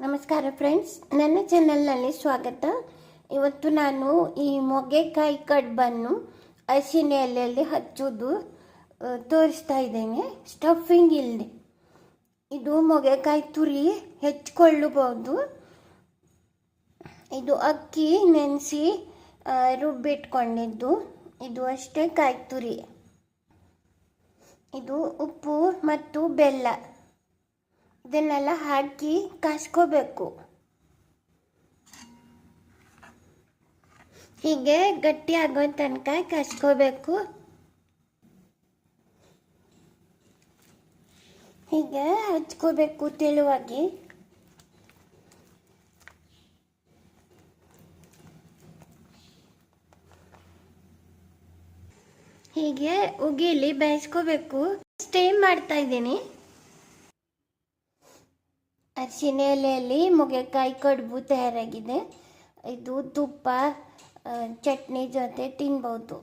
ನಮಸ್ಕಾರ ಫ್ರೆಂಡ್ಸ್ ನನ್ನ ಚಾನಲ್ನಲ್ಲಿ ಸ್ವಾಗತ. ಇವತ್ತು ನಾನು ಈ ಮೊಗೆಕಾಯಿ ಕಡ್ಬನ್ನು ಹಸಿನ ಎಲೆಯಲ್ಲಿ ಹಚ್ಚೋದು ತೋರಿಸ್ತಾ ಇದ್ದೇನೆ. ಸ್ಟಫಿಂಗ್ ಇಲ್ಲದೆ ಇದು ಮೊಗೆಕಾಯಿ ತುರಿ ಹೆಚ್ಕೊಳ್ಳಬಹುದು. ಇದು ಅಕ್ಕಿ ನೆನೆಸಿ ರುಬ್ಬಿಟ್ಕೊಂಡಿದ್ದು. ಇದು ಅಷ್ಟೇ ಕಾಯಿ ತುರಿ. ಇದು ಉಪ್ಪು ಮತ್ತು ಬೆಲ್ಲ. ಇದನ್ನೆಲ್ಲ ಹಾಕಿ ಕಾಸ್ಕೋಬೇಕು. ಹೀಗೆ ಗಟ್ಟಿ ಆಗೋ ತನಕ ಕಾಸ್ಕೋಬೇಕು. ಹೀಗೆ ಹಚ್ಕೋಬೇಕು ತೆಳುವಾಗಿ. ಹೀಗೆ ಉಗಿಲಿ ಬೇಯಿಸ್ಕೋಬೇಕು. ಸ್ಟೇ ಮಾಡ್ತಾ ಇದ್ದೀನಿ. ಅರಿಶಿನ ಎಲೆಯಲ್ಲಿ ಮೊಗೆಕಾಯಿ ಕಡುಬು ತಯಾರಾಗಿದೆ. ಇದು ತುಪ್ಪ ಚಟ್ನಿ ಜೊತೆ ತಿನ್ಬೋದು.